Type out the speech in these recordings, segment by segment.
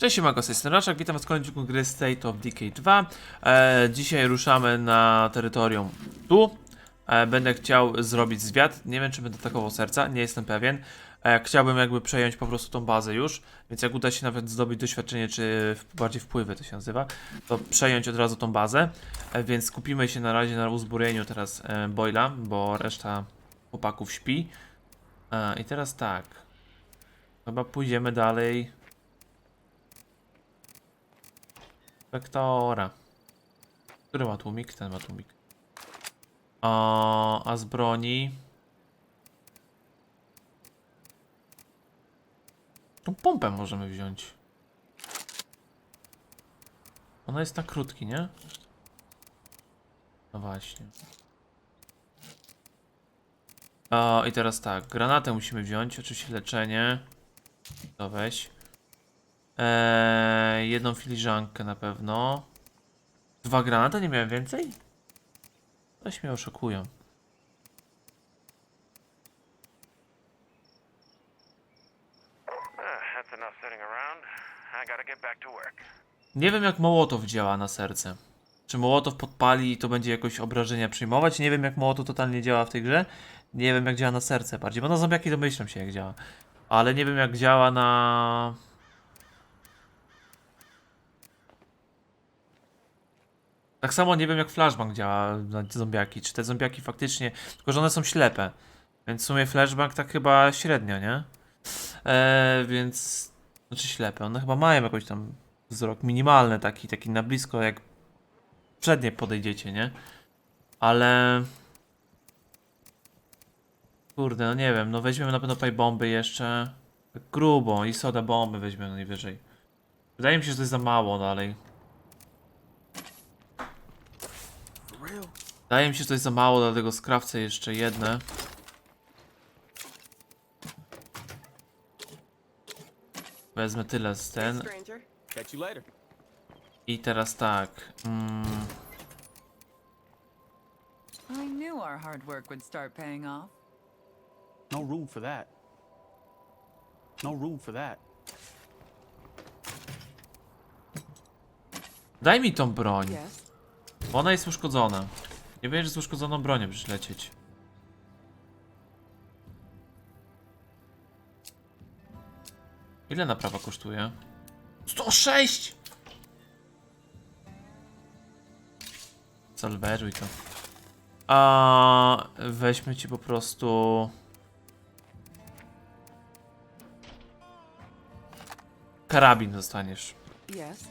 Cześć, tej strony Raszak, witam was w kolejnym gry State of Decay 2. E, dzisiaj ruszamy na terytorium tu. E, będę chciał zrobić zwiat, nie wiem czy będę atakował serca, nie jestem pewien. E, chciałbym jakby przejąć po prostu tą bazę już, więc jak uda się nawet zdobyć doświadczenie, czy bardziej wpływy to się nazywa, to przejąć od razu tą bazę. E, więc skupimy się na razie na uzbrojeniu teraz e, Boyla, bo reszta chłopaków śpi. E, I teraz tak, chyba pójdziemy dalej. Wektora. Który ma tłumik? Ten ma tłumik. A, a z broni. Tą pompę możemy wziąć. Ona jest na krótki, nie? No właśnie. A, I teraz tak, granatę musimy wziąć, oczywiście leczenie. To weź. Eee, jedną filiżankę na pewno. Dwa granaty? Nie miałem więcej? Coś mnie oszukują. Ah. Nie wiem jak Mołotow działa na serce. Czy Mołotow podpali i to będzie jakoś obrażenia przyjmować? Nie wiem jak Mołotow totalnie działa w tej grze. Nie wiem jak działa na serce bardziej, bo na zombiaki domyślam się jak działa. Ale nie wiem jak działa na... Tak samo nie wiem jak flashbang działa na zombiaki. Czy te zombiaki faktycznie... Tylko, że one są ślepe. Więc w sumie flashbang tak chyba średnio, nie? Eee, więc... Znaczy ślepe. One chyba mają jakoś tam wzrok minimalny, taki, taki na blisko, jak przednie podejdziecie, nie? Ale... Kurde, no nie wiem, no weźmiemy na pewno paj bomby jeszcze. Grubą i soda bomby weźmiemy najwyżej. Wydaje mi się, że to jest za mało dalej. Wydaje mi się, że to jest za mało, dlatego skrawcę jeszcze jedne. Wezmę tyle z ten. I teraz tak. Mm, I knew our hard work would start paying off. No room for that. No room for that. daj mi tą broń. Bo ona jest uszkodzona. Nie wiem, że z uszkodzoną bronią przylecieć. Ile naprawa kosztuje? 106! Salveruj to. A weźmy ci po prostu. Karabin dostaniesz. Yes.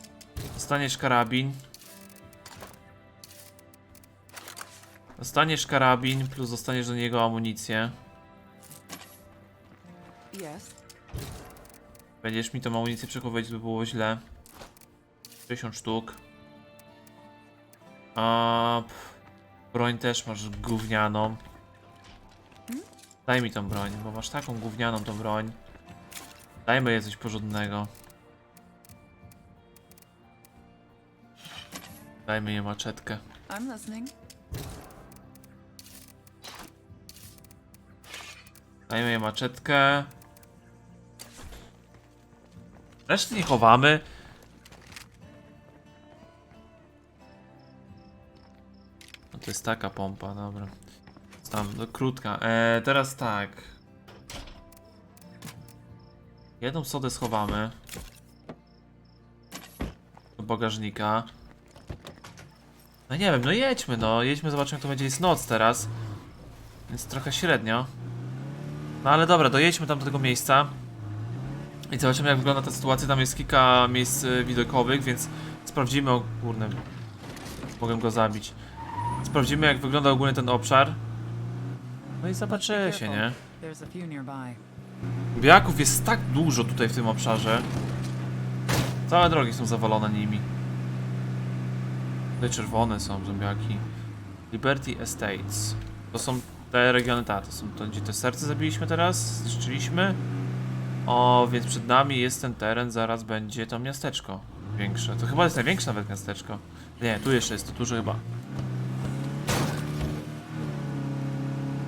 Dostaniesz karabin. Dostaniesz karabin, plus dostaniesz do niego amunicję. Yes. Będziesz mi tą amunicję przechowywać, by było źle. 60 sztuk. A pff, broń też masz gównianą. Daj mi tą broń, bo masz taką gównianą tą broń. Dajmy jej coś porządnego. Dajmy jej maczetkę. I'm listening. Dajmy maczetkę. Reszty nie chowamy. No to jest taka pompa, dobra. Tam, no, krótka. E, teraz tak. Jedną sodę schowamy. Do bagażnika. No nie wiem, no jedźmy, no. Jedźmy, zobaczymy jak to będzie. Jest noc teraz. Więc trochę średnio. No ale dobra, dojedźmy tam do tego miejsca. I zobaczymy jak wygląda ta sytuacja. Tam jest kilka miejsc y, widokowych, więc sprawdzimy o kurde. Mogę go zabić. Sprawdzimy jak wygląda ogólnie ten obszar. No i zobaczy się, nie? Biaków jest tak dużo tutaj w tym obszarze. Całe drogi są zawalone nimi. Tutaj czerwone są zombiaki. Liberty Estates. To są te regiony, tak, to są to, gdzie te serce zabiliśmy teraz, zniszczyliśmy. O, więc przed nami jest ten teren, zaraz będzie to miasteczko większe. To chyba jest największe nawet miasteczko. Nie, tu jeszcze jest to duże chyba.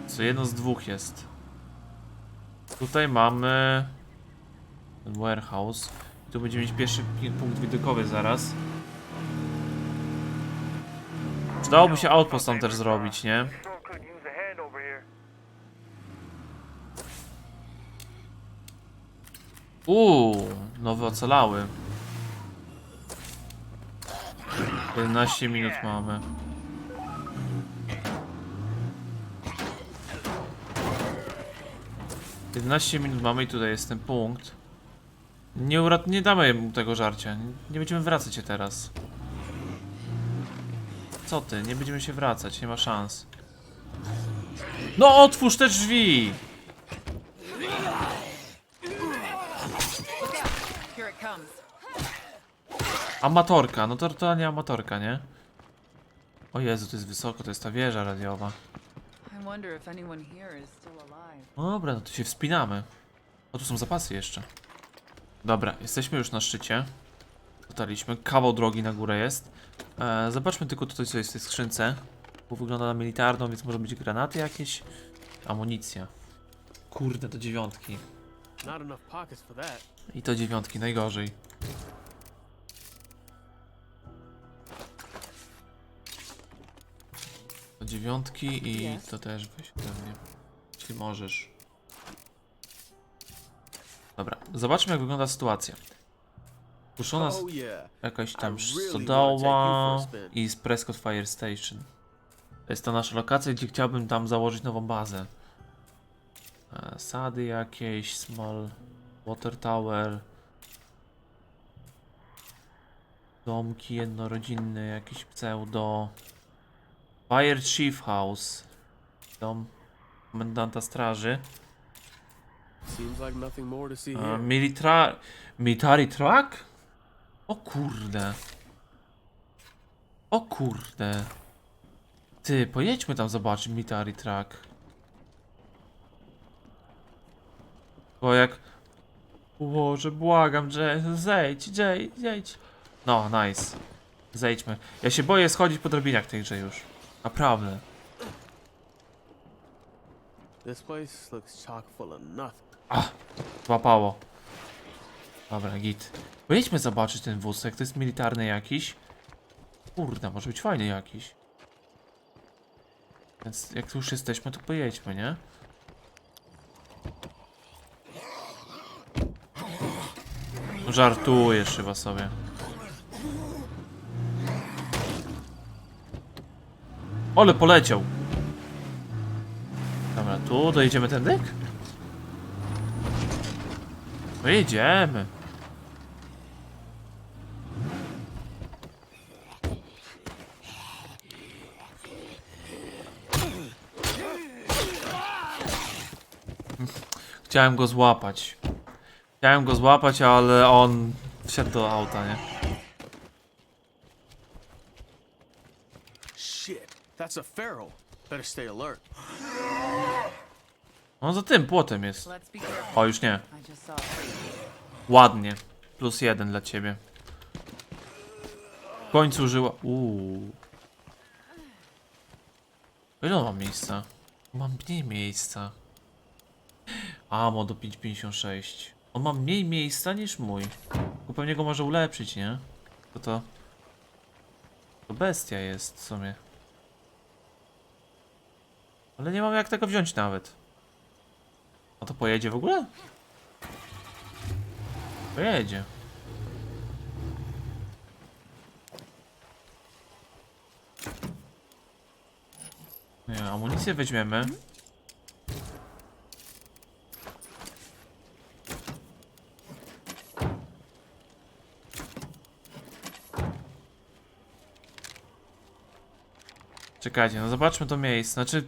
Co jedno z dwóch jest. Tutaj mamy ten warehouse. Tu będziemy mieć pierwszy pi- punkt widokowy zaraz. Przydałoby się outpost tam też zrobić, nie? Uuu, nowy ocalały. 11 minut mamy. Jedenaście minut mamy i tutaj jest ten punkt. Nie, urat nie damy mu tego żarcia. Nie będziemy wracać się teraz. Co ty? Nie będziemy się wracać, nie ma szans. No otwórz te drzwi! Amatorka, no to totalnie amatorka, nie? O Jezu, to jest wysoko, to jest ta wieża radiowa. No dobra, no to się wspinamy. O, tu są zapasy jeszcze. Dobra, jesteśmy już na szczycie. Dotarliśmy, kawał drogi na górę jest. E, zobaczmy tylko tutaj, co jest w tej skrzynce. Bo wygląda na militarną, więc może być granaty jakieś. Amunicja. Kurde, to dziewiątki. I to dziewiątki, najgorzej. To dziewiątki i to też weź pewnie. Jeśli możesz. Dobra, zobaczmy jak wygląda sytuacja. Puszczona Oh jakaś tam stodoła i z Prescott Fire Station. To jest ta nasza lokacja, gdzie chciałbym tam założyć nową bazę. E, Sady jakieś, small water tower. Domki jednorodzinne, jakieś pseudo. Fire Chief House. Dom komendanta straży. Militra... Military truck? O kurde. O kurde. Ty, pojedźmy tam zobaczyć military truck. Bo jak... Boże, błagam, że zejdź, zejdź, zejdź. No, nice. Zejdźmy. Ja się boję schodzić po drabinach tej grze już. Naprawdę. This place looks chock full of nothing. Złapało. Dobra, git. Pojedźmy zobaczyć ten wózek, to jest militarny jakiś. Kurde, może być fajny jakiś. Więc jak tu już jesteśmy, to pojedźmy, nie? Żartujesz chyba sobie. Ole, poleciał. Dobra, tu dojedziemy? No jedziemy. Chciałem go złapać. Chciałem go złapać, ale on wsiadł do auta, nie? That's a feral. Better stay alert. On za tym płotem jest. O, już nie. Ładnie. Plus jeden dla ciebie. W końcu żyła. Uuu. Ile on ma miejsca? Mam mniej miejsca. Amo do 5,56. On ma mniej miejsca niż mój. Tylko pewnie go może ulepszyć, nie? To to. To bestia jest w sumie. Ale nie mam jak tego wziąć nawet. A to pojedzie w ogóle? Pojedzie. Nie, amunicję weźmiemy. Czekajcie, no zobaczmy to miejsce. Znaczy,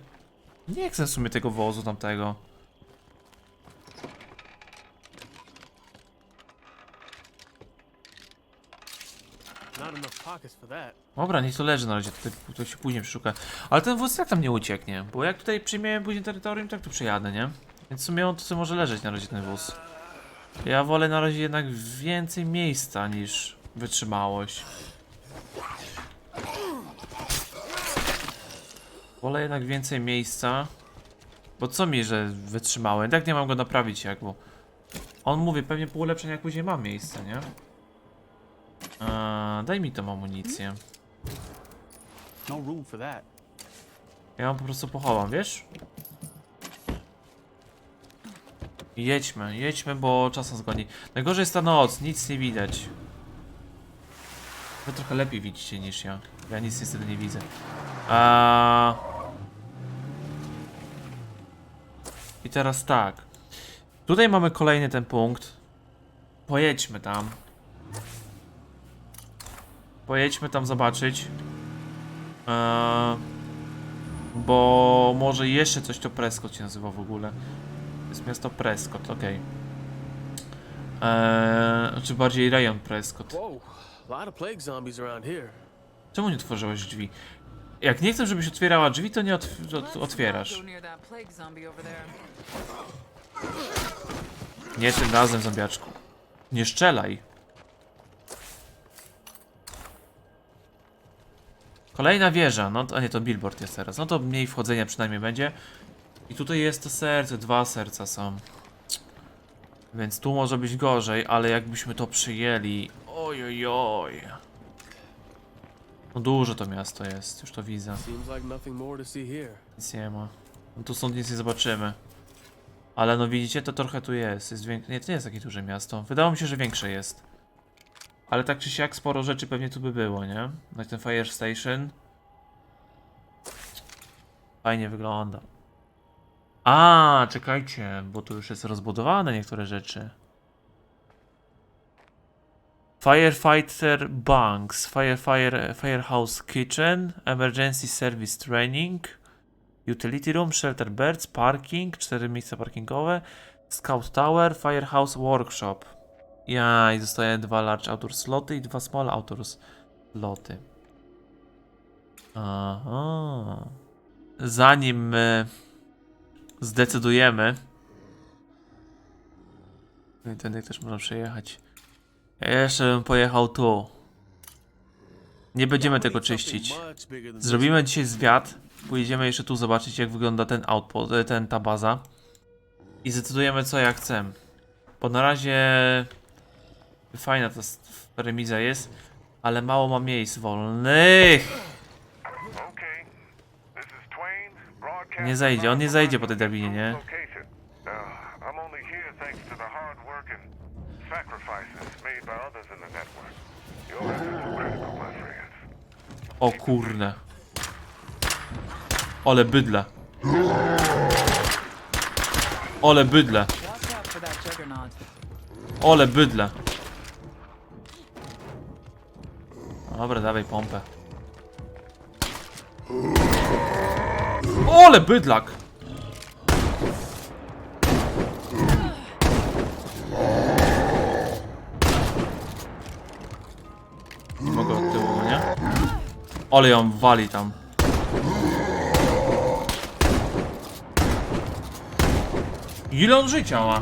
nie chcę w sumie tego wozu tamtego. Dobra, niech to leży na razie, tutaj, to się później przeszuka. Ale ten wóz jak tam nie ucieknie? Bo jak tutaj przyjmiemy później terytorium, tak tu przejadę, nie? Więc w sumie on to sobie może leżeć na razie ten wóz. Ja wolę na razie jednak więcej miejsca niż wytrzymałość. Wolę jednak więcej miejsca. Bo co mi, że wytrzymałem? Tak nie mam go naprawić jak, bo... On mówi, pewnie po ulepszeniach później ma miejsce, nie? Eee, daj mi tą amunicję. No. Ja ją po prostu pochowam, wiesz? Jedźmy, jedźmy, bo czas nas goni. Najgorzej jest ta noc, nic nie widać. Wy trochę lepiej widzicie niż ja. Ja nic niestety nie widzę. A... teraz tak. Tutaj mamy kolejny ten punkt. Pojedźmy tam. Pojedźmy tam zobaczyć. Eee... Bo może jeszcze coś to Prescott się nazywa w ogóle. Jest miasto Prescott, okej. Eee, czy bardziej rejon Prescott. Czemu nie otworzyłeś drzwi? Jak nie chcę, żebyś otwierała drzwi, to nie otwierasz. Nie tym razem, zombiaczku. Nie szczelaj. Kolejna wieża, no a nie, to billboard jest teraz. No to mniej wchodzenia przynajmniej będzie. I tutaj jest to serce, dwa serca są. Więc tu może być gorzej, ale jakbyśmy to przyjęli... Oj, oj, oj. No duże to miasto jest, już to widzę. Nic nie ma. No tu stąd nic nie zobaczymy. Ale no widzicie, to trochę tu jest. jest wiek... Nie, to nie jest takie duże miasto. Wydało mi się, że większe jest. Ale tak czy siak sporo rzeczy pewnie tu by było, nie? Jak ten Fire Station. Fajnie wygląda. A, czekajcie, bo tu już jest rozbudowane niektóre rzeczy. Firefighter Banks, Firefire, Firehouse Kitchen, Emergency Service Training, Utility Room, Shelter Birds, Parking, cztery miejsca parkingowe, Scout Tower, Firehouse Workshop. Ja, i zostaje dwa Large Outdoor Sloty i dwa Small Outdoor Sloty. Aha. Zanim my zdecydujemy. No i tędy też można przejechać. Jeszcze bym pojechał tu. Nie będziemy tego czyścić. Zrobimy dzisiaj zwiat. Pojedziemy jeszcze tu zobaczyć, jak wygląda ten outpost, e, ten, ta baza. I zdecydujemy, co ja chcę. Bo na razie fajna ta remiza jest, ale mało ma miejsc wolnych. Nie zajdzie, on nie zajdzie po tej drabinie, nie? O kurde. Ole bydle. Ole bydle. Ole bydle. Dobra, dawaj pompę. Ole bydlak! Ale ją wali tam. Ile on życia ma?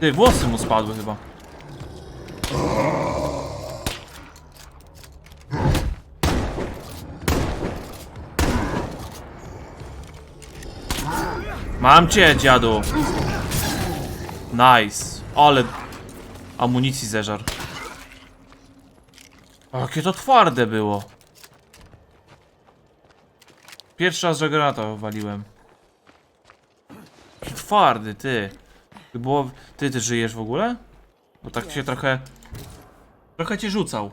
Ty, włosy mu spadły chyba. Mam cię, dziadu. Nice. Ale amunicji zeżar. Jakie to twarde było. Pierwszy raz, że granata waliłem. Twardy, ty. Ty było... Ty, ty żyjesz w ogóle? Bo tak się trochę... Trochę cię rzucał.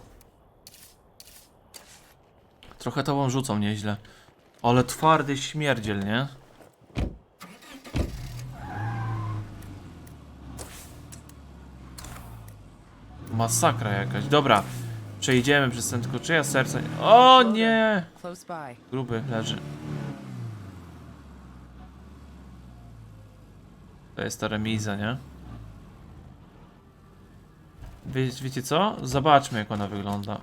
Trochę tobą rzucą nieźle. Ale twardy śmierdziel, nie? Masakra jakaś. Dobra. Przejdziemy przez ten tylko czyja serce... O nie! Gruby leży. To jest ta remiza, nie? Wie, wiecie co? Zobaczmy jak ona wygląda.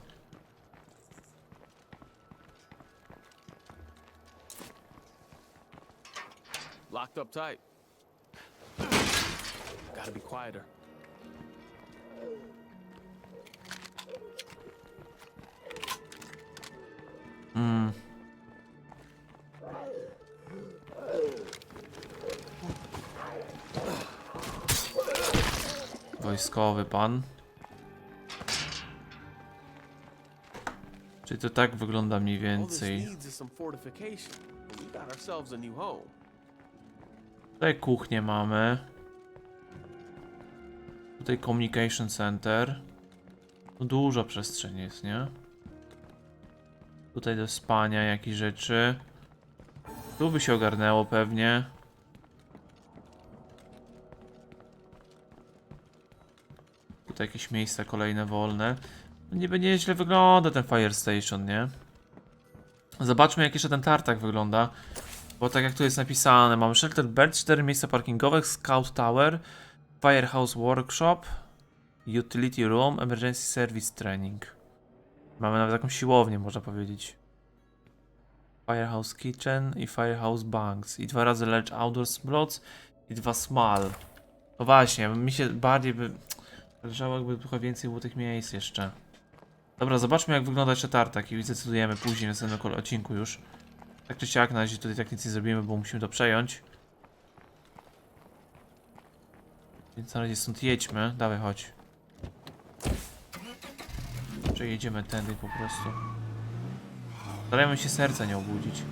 Locked up tight. Gotta be quieter. Wojskowy pan. Czyli to tak wygląda mniej więcej. Tutaj kuchnię mamy. Tutaj communication center. Tu dużo przestrzeni jest, nie? Tutaj do spania jakieś rzeczy. Tu by się ogarnęło pewnie. Tutaj jakieś miejsca kolejne wolne. No Niby nieźle wygląda ten fire station, nie? Zobaczmy jak jeszcze ten tartak wygląda. Bo tak jak tu jest napisane, mamy Shelter Bed, 4 miejsca parkingowe, Scout Tower, Firehouse Workshop, Utility Room, Emergency Service Training. Mamy nawet taką siłownię, można powiedzieć. Firehouse Kitchen i Firehouse Banks. I dwa razy Ledge Outdoor Slots i dwa Small. No właśnie, mi się bardziej by... Zależało jakby trochę więcej było tych miejsc jeszcze. Dobra, zobaczmy jak wygląda jeszcze tartak i zdecydujemy później w następnym odcinku już. Tak czy siak, na razie tutaj tak nic nie zrobimy, bo musimy to przejąć. Więc na razie stąd jedźmy. Dawaj, chodź. Przejedziemy tędy po prostu. Starajmy się serca nie obudzić.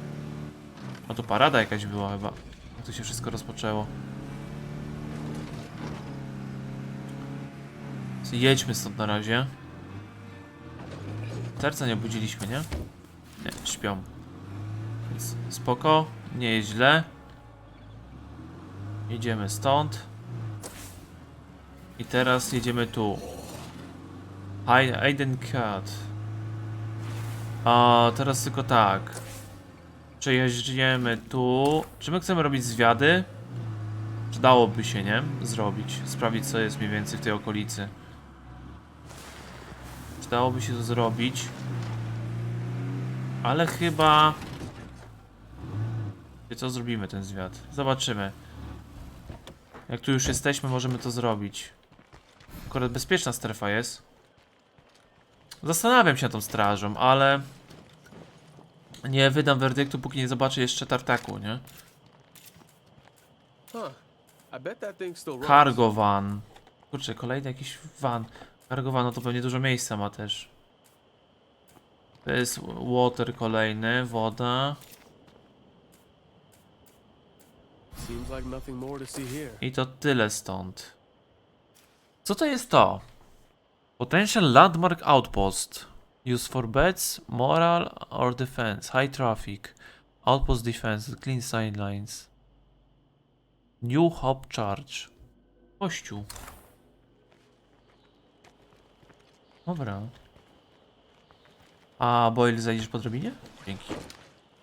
O, tu parada jakaś była chyba. Jak to się wszystko rozpoczęło. Jedźmy stąd na razie. Serca nie obudziliśmy, nie? Nie, śpią. Więc spoko, nie jest źle. Jedziemy stąd. I teraz jedziemy tu. Hayden Cut. A teraz tylko tak. Przejeździemy tu. Czy my chcemy robić zwiady? Przydałoby się, nie? Zrobić. Sprawdzić co jest mniej więcej w tej okolicy. Przydałoby się to zrobić. Ale chyba... Co, zrobimy ten zwiat. Zobaczymy. Jak tu już jesteśmy, możemy to zrobić. Akurat bezpieczna strefa jest. Zastanawiam się nad tą strażą, ale... Nie wydam werdyktu, póki nie zobaczę jeszcze tartaku, nie? Cargo van. Kurczę, kolejny jakiś van. Cargo van, no to pewnie dużo miejsca ma też. To jest water kolejny, woda. I to tyle stąd. Co to jest to? Potential Landmark Outpost. Use for bets, moral or defense. High traffic. Outpost defense. Clean sidelines. New Hop Charge. Kościół. Dobra. A Boyle zajdziesz po drabinie? Dzięki.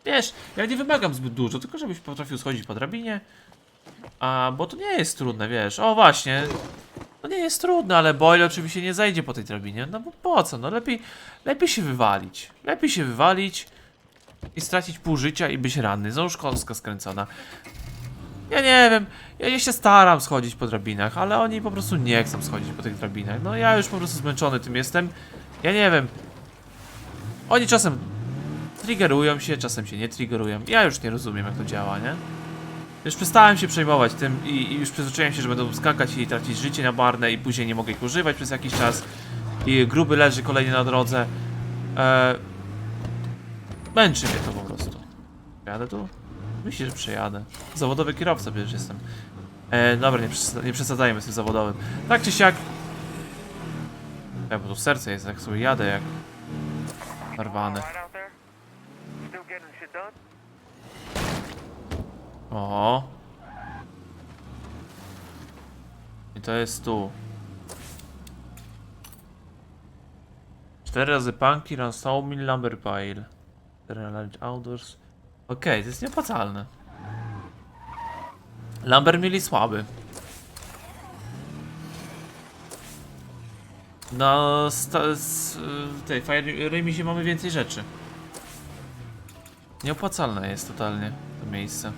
Wiesz, ja nie wymagam zbyt dużo, tylko żebyś potrafił schodzić po drabinie. A, bo to nie jest trudne, wiesz. O, właśnie. To nie jest trudne, ale Boyle oczywiście nie zajdzie po tej drabinie. No bo po co? No lepiej, lepiej się wywalić. Lepiej się wywalić i stracić pół życia i być ranny. Znowu kostka skręcona. Ja nie wiem, ja, się staram schodzić po drabinach, ale oni po prostu nie chcą schodzić po tych drabinach. No ja już po prostu zmęczony tym jestem. Ja nie wiem. Oni czasem triggerują się, czasem się nie triggerują. Ja już nie rozumiem jak to działa, nie? Już przestałem się przejmować tym i, i już przyzwyczaiłem się, że będą skakać i tracić życie na barne i później nie mogę ich używać przez jakiś czas. I gruby leży kolejny na drodze. E... Męczy mnie to po prostu. Jadę tu? Myślę, że przejadę. Zawodowy kierowca przecież jestem. E, dobra, nie, nie przesadzajmy z tym zawodowym. Tak czy siak... Ja, bo tu serce jest, jak sobie jadę, jak... Done? O. I to jest tu. Cztery razy punki, raz sawmill, lumber pile. Cztery large outdoors. Okej, to jest nieopłacalne. Lumber mieli słaby. Na y, tej Fire Remisie mamy więcej rzeczy. Nieopłacalne jest totalnie to miejsce.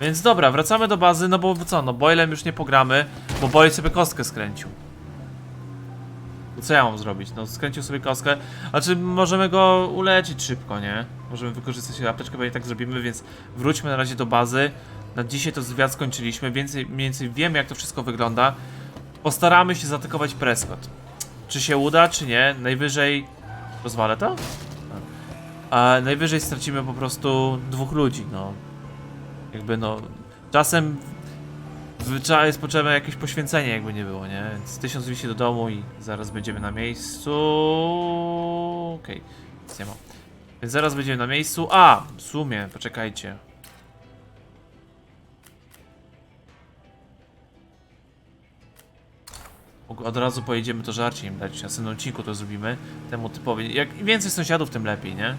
Więc dobra, wracamy do bazy, no bo co, no Boylem już nie pogramy, bo Boyle sobie kostkę skręcił. Co ja mam zrobić? No skręcił sobie kostkę, znaczy możemy go uleczyć szybko, nie? Możemy wykorzystać apteczkę, bo i tak zrobimy, więc wróćmy na razie do bazy. Na dzisiaj to zwiat skończyliśmy, więcej, mniej więcej wiemy jak to wszystko wygląda. Postaramy się zaatakować Prescott. Czy się uda, czy nie? Najwyżej... Rozwalę to? A najwyżej stracimy po prostu dwóch ludzi, no. Jakby no... Czasem... jest potrzebne jakieś poświęcenie, jakby nie było, nie? Więc tysiąc wisi do domu i zaraz będziemy na miejscu... Okej, nic nie ma. Więc zaraz będziemy na miejscu. A! W sumie, poczekajcie. Od- razu pojedziemy to żarcie im dać. W następnym odcinku to zrobimy. Temu typowi. Jak im więcej sąsiadów, tym lepiej, nie?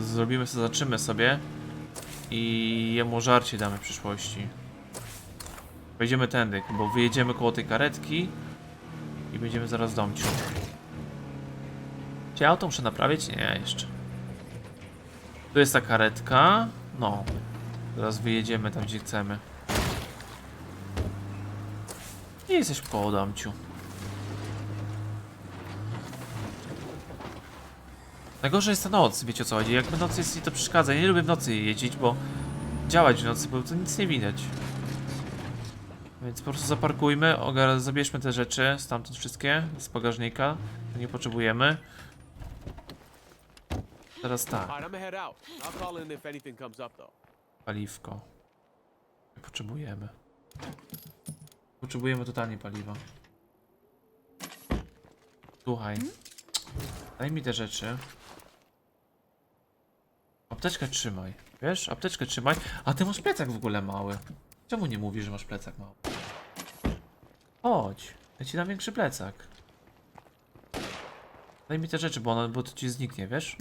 Zrobimy sobie, zaczymy sobie. I jemu żarcie damy w przyszłości. Pojedziemy tędy, bo wyjedziemy koło tej karetki. I będziemy zaraz domciu. Czy ja auto muszę naprawić? Nie, jeszcze. Tu jest ta karetka. No. Zaraz wyjedziemy tam, gdzie chcemy. I jesteśmy koło domciu. Najgorzej jest ta noc, wiecie o co chodzi. Jak w nocy jest i to przeszkadza. Ja nie lubię w nocy jeździć, bo działać w nocy, bo to nic nie widać. Więc po prostu zaparkujmy, ogar- zabierzmy te rzeczy stamtąd wszystkie z bagażnika. To nie potrzebujemy. Teraz tak, paliwko. Nie potrzebujemy. Potrzebujemy totalnie paliwa. Słuchaj. Daj mi te rzeczy. Apteczkę trzymaj. Wiesz? Apteczkę trzymaj. A ty masz plecak w ogóle mały. Czemu nie mówisz, że masz plecak mały? Chodź. Ja ci dam większy plecak. Daj mi te rzeczy, bo, ona, bo to ci zniknie, wiesz?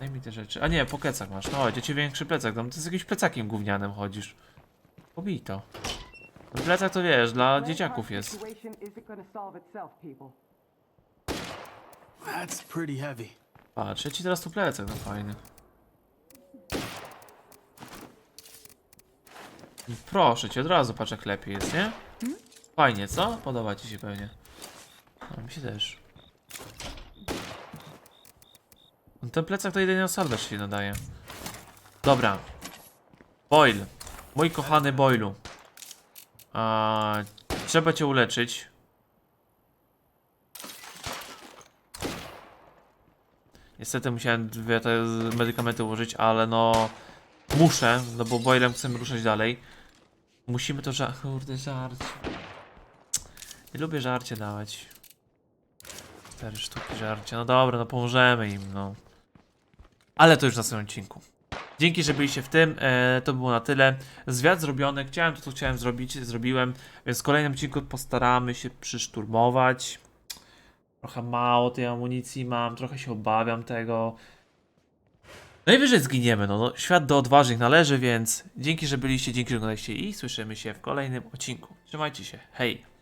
Daj mi te rzeczy. A nie, po plecak masz. No chodź, ja ci większy plecak dam. Ty z jakimś plecakiem gównianym chodzisz. Pobij to. Ten plecak to wiesz, dla dzieciaków jest. That's pretty heavy. Patrz, ja ci teraz tu plecak, no fajny. Proszę cię, od razu patrz jak lepiej jest, nie? Fajnie, co? Podoba ci się pewnie. No, mi się też. No, Ten plecak to jedynie salvage się nadaje. Dobra. Boyle. Mój kochany Boylu. A, trzeba cię uleczyć. Niestety musiałem dwie te medykamenty ułożyć, ale no muszę, no bo boilem chcemy ruszać dalej. Musimy to żar... Kurde, żarcie. Lubię żarcie dawać. Cztery sztuki żarcia. No dobra, no pomożemy im, no. Ale to już na swoim odcinku. Dzięki, że byliście w tym. E, to było na tyle. Zwiat zrobiony. Chciałem to, co chciałem zrobić. Zrobiłem. Więc w kolejnym odcinku postaramy się przyszturmować. Trochę mało tej amunicji mam, trochę się obawiam tego. Najwyżej zginiemy, no, no. Świat do odważnych należy, więc dzięki, że byliście, dzięki, że oglądaliście i słyszymy się w kolejnym odcinku. Trzymajcie się, hej!